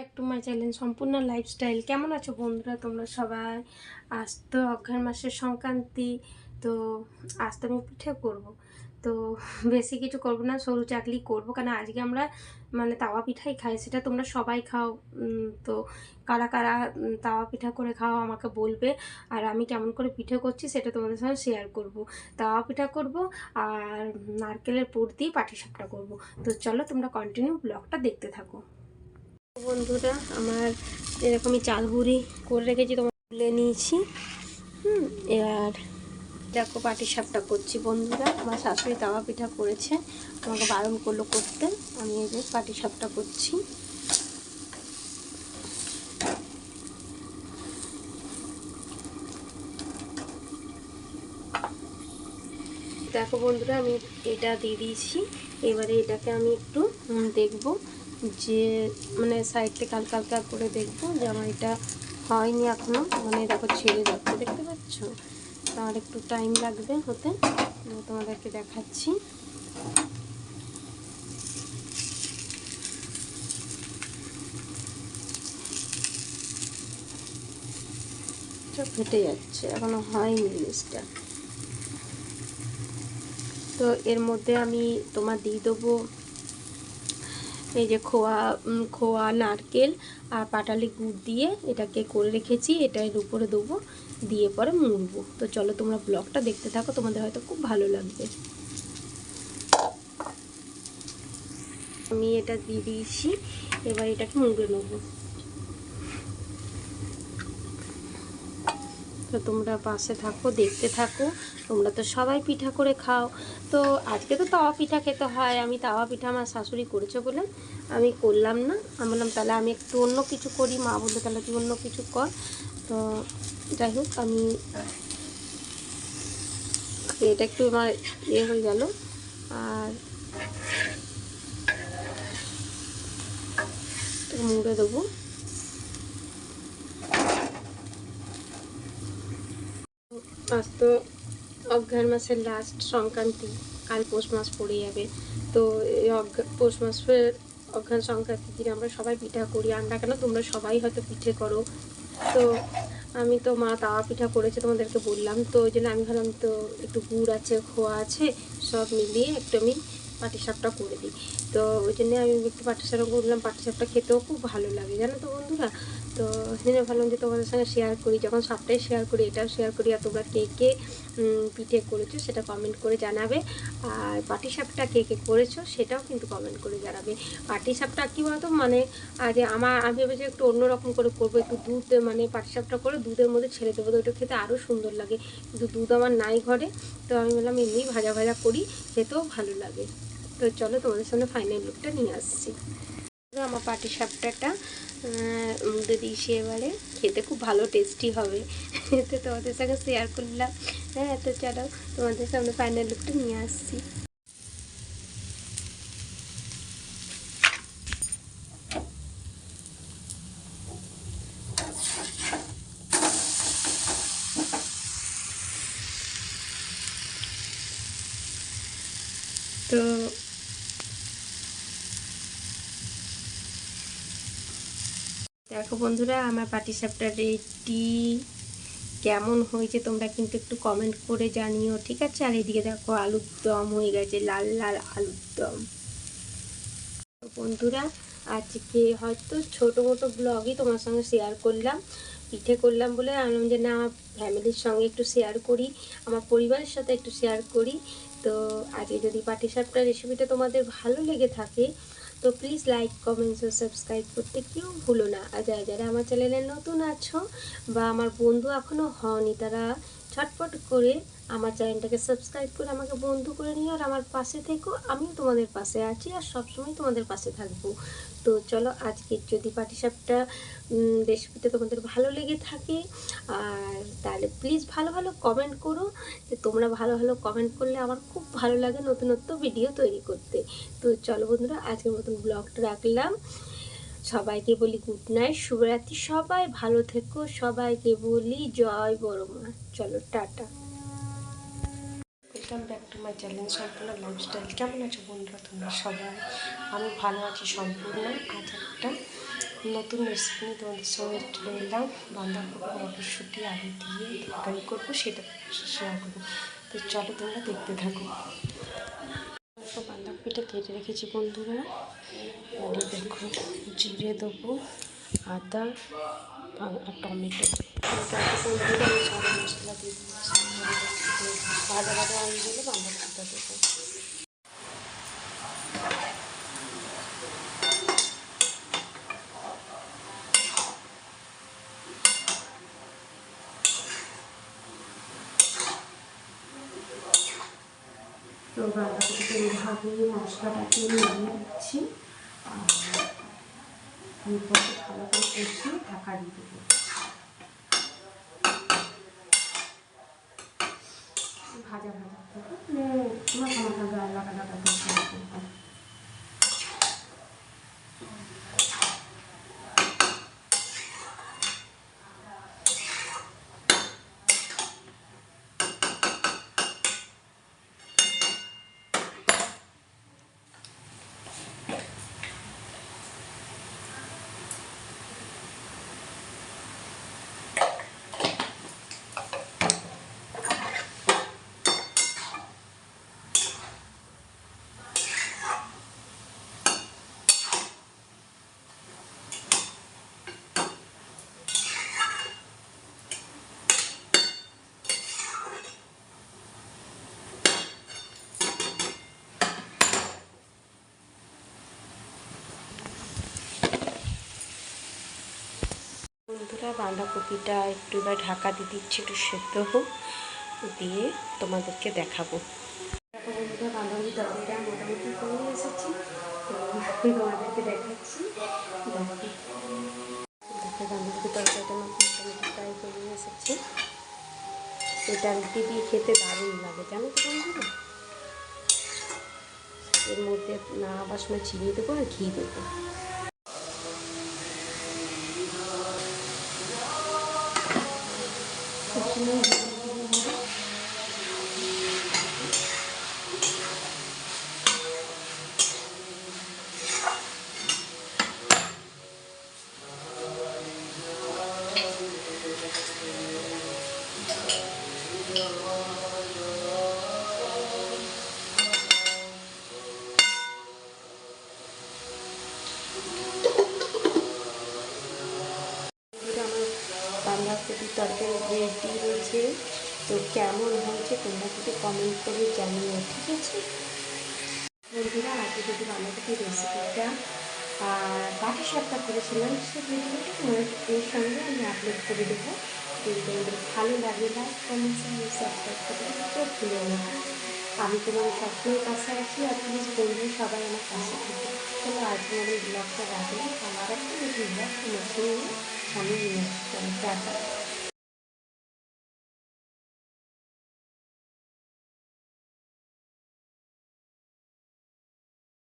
Back to my channel Sampurna lifestyle কেমন আছো বন্ধুরা? তোমরা সবাই। আজ তো অঘ্রাণ মাসের সংক্রান্তি, তো আজ তো আমি পিঠে করব। তো বেশি কিছু করব না, সরু চাকলি করব। কারণ আজকে আমরা মানে তাওয়া পিঠাই খাই, সেটা তোমরা সবাই খাও। তো কারা কারা তাওয়া পিঠা করে খাও, আমাকে বলবে। আর আমি কেমন করে পিঠে করছি, সেটা তোমাদের সঙ্গে শেয়ার করব। তাওয়া পিঠা করব, আর নারকেলের পুর দিয়ে পাটিসাপটা করব। তো চলো তোমরা কন্টিনিউ ব্লগটা দেখতে থাকো। বন্ধুরা, আমার এরকমই চাল গুঁড়ি করে রেখেছি তোমার তুলে নিয়েছি। হুম, এবার দেখো পাটি সাপটা করছি বন্ধুরা। আমার শাশুড়ি তাওয়া পিঠা করেছে, আমাকে বারণ করল করতে। আমি এই যে পাটি সাপটা করছি। দেখো বন্ধুরা, আমি এটা দিয়ে দিয়েছি। এবারে এটাকে আমি একটু দেখব। যে মানে সাইড থেকে হালকা হালকা করে দেখব যে আমার এটা হয়নি এখনও। মানে দেখো ছেড়ে যাচ্ছে, দেখতে পাচ্ছ? তার একটু টাইম লাগবে হতে। তোমাদেরকে দেখাচ্ছি। ফেটে যাচ্ছে, এখনও হয়নি জিনিসটা তো এর মধ্যে আমি তোমার দিয়ে দেবো এই যে খোয়া খোয়া নারকেল আর পাটালি গুড় দিয়ে এটাকে করে রেখেছি, এটা এর উপরে দেবো, দিয়ে পরে মুড়বো। তো চলো তোমরা ব্লগটা দেখতে থাকো, তোমাদের হয়তো খুব ভালো লাগবে। আমি এটা দিয়ে দিয়েছি, এবার এটাকে মুড়ে নেব। তো তোমরা পাশে থাকো, দেখতে থাকো। তোমরা তো সবাই পিঠা করে খাও। তো আজকে তো তাওয়া পিঠা খেতে হয়। আমি তাওয়া পিঠা আমার শাশুড়ি করেছে বলে আমি করলাম না। আমি বললাম, তাহলে আমি একটু অন্য কিছু করি। মা বলল, তাহলে তুই অন্য কিছু কর। তো যাই হোক, আমি এটা একটু আমার ইয়ে হয়ে গেল। আর মুড়ে দেবো। আজ তো অঘ্রাণ মাসের লাস্ট সংক্রান্তি। কাল পৌষ মাস পড়ে যাবে। তো এই পৌষ মাসের অঘ্রাণ সংক্রান্তির দিন আমরা সবাই পিঠা করি। আমরা কেন তোমরা সবাই হয়তো পিঠে করো। তো আমি তো মা তাওয়া পিঠা করেছে তোমাদেরকে বললাম। তো ওই জন্য আমি ভাবলাম তো একটু গুড় আছে, খোয়া আছে, সব মিলিয়ে একটু আমি পাটিসাপটা করে দিই। তো ওই জন্য আমি একটু পাটিসাপটা করলাম। পাটিসাপটা খেতেও খুব ভালো লাগে। জানো তো বন্ধুরা? তো সেজন্য ভাবলাম যে তোমাদের সঙ্গে শেয়ার করি। যখন সবটাই শেয়ার করি, এটাও শেয়ার করি, আর তোমরা কে কে পিঠে করেছ সেটা কমেন্ট করে জানাবে। আর পাটিসাপটা কে কে করেছ সেটাও কিন্তু কমেন্ট করে জানাবে। পাটিসাপটা কী বলতো? মানে আজ আমার, আমি ভেবেছি একটু অন্যরকম করে করব, একটু দুধ মানে পাটিসাপটা করে দুধের মধ্যে ছেড়ে দেবো। তো ওটা খেতে আরও সুন্দর লাগে। কিন্তু দুধ আমার নাই ঘরে। তো আমি বললাম এমনি ভাজা ভাজা করি, খেতেও ভালো লাগে। তো চলো তোমাদের সামনে ফাইনাল লুকটা নিয়ে আসছি। আমার পাটি সাপটাটা মুদে দিয়েছি এবারে খেতে খুব ভালো টেস্টি হবে। তো তোমাদের সঙ্গে শেয়ার করলাম। হ্যাঁ তো চলো তোমাদের সামনে ফাইনাল লুকটা নিয়ে আসছি। তো দেখো বন্ধুরা, আমার পাটিসাপটা রেডি। কেমন হয়েছে তোমরা কিন্তু একটু কমেন্ট করে জানিও, ঠিক আছে? আর এদিকে দেখো আলুর দম হয়ে গেছে, লাল লাল আলুর দম। বন্ধুরা, আজকে হয়তো ছোটো মোটো ব্লগই তোমার সঙ্গে শেয়ার করলাম, পিঠে করলাম বলে আনলাম যে না আমার ফ্যামিলির সঙ্গে একটু শেয়ার করি, আমার পরিবারের সাথে একটু শেয়ার করি। তো আজকে যদি পাটিসাপটার রেসিপিটা তোমাদের ভালো লেগে থাকে তো প্লিজ লাইক কমেন্টস ও সাবস্ক্রাইব করতে কেউ ভুলো না। আর যারা যারা আমার চ্যানেলে নতুন আছো বা আমার বন্ধু এখনও হওনি, তারা ছটফট করে আমার চ্যানেলটাকে সাবস্ক্রাইব করে আমাকে বন্ধু করে নিও আর আমার পাশে থেকো। আমিও তোমাদের পাশে আছি আর সবসময় তোমাদের পাশে থাকব। তো চলো আজকে যদি পাটিসাপটা রেসিপিটা তোমাদের ভালো লেগে থাকে, আর তাহলে প্লিজ ভালো ভালো কমেন্ট করো। যে তোমরা ভালো ভালো কমেন্ট করলে আমার খুব ভালো লাগে নতুনত্ব ভিডিও তৈরি করতে। তো চলো বন্ধুরা, আজকের মতন ব্লগটা রাখলাম। সবাইকে বলি গুড নাইট শুভরাত্রি সবাই, ভালো থেকো। সবাইকে বলি জয় বড় মা চলো, tata. Welcome back to my channel Sampurna lifestyle কেমন আছো বন্ধুরা তোমরা সবাই? আমি ভালো আছি সম্পূর্ণ। আজ একটা নতুন রেসিপি নিয়ে তোমাদের সঙ্গে চলে এলাম। বাঁধাকপি মটরশুঁটি আলু দিয়ে তরকারি করব, সেটা শেয়ার করব। তো চলো তোমরা দেখতে থাকো। বাঁধাকপিটা কেটে রেখেছি বন্ধুরা। দেখো, জিরে দেবো, আদা, আর টমেটো। মশলা দিয়ে ভাজা ভাজা হয়ে গেলে বাঁধাকপিটা তো বাঁধাকপিতে এইভাবে মশলাটাকে নিয়ে দিচ্ছি আর ভালো করে কষিয়ে ঢাকা দিয়ে দেবো। ভাজা ভাজা করব মানে মাখা মাখা গায়ে লাগা লাগা দিয়ে করব বন্ধুরা বাঁধাকপিটা একটু এবার ঢাকা দিয়ে দিচ্ছি, একটু সেদ্ধ হোক, দিয়ে তোমাদেরকে দেখাবো। এসেছি তোমাদেরকে দেখাচ্ছি। এসেছি। খেতে দারুণ লাগে, জানো তো বন্ধুরা? এর মধ্যে না আবার সময় চিনি দেবো আর ঘি দেবো। move. তরকারি রেডি রয়েছে তো কেমন হয়েছে তোমরা কিন্তু কমেন্ট করে জানিও, ঠিক আছে? বন্ধুরা, আজকে যদি বাঁধাকপির রেসিপিটা বাকি সবটা করেছিলাম, সে ভিডিওটা এর সঙ্গে আমি আপলোড করে দেবো। যদি তোমাদের ভালো লাগে লাইক কমেন্ট সাবস্ক্রাইব করতে কেউ ভুলো না। আমি তোমার সবসময় কাছে আছি, আর প্লিজ বন্ধু সবাই আমার কাছে চলো আজ আমাদের ব্লগটা রাখলাম। আমার একটা নতুন ব্লগ তোমার সঙ্গে আমি নিয়ে টাটা।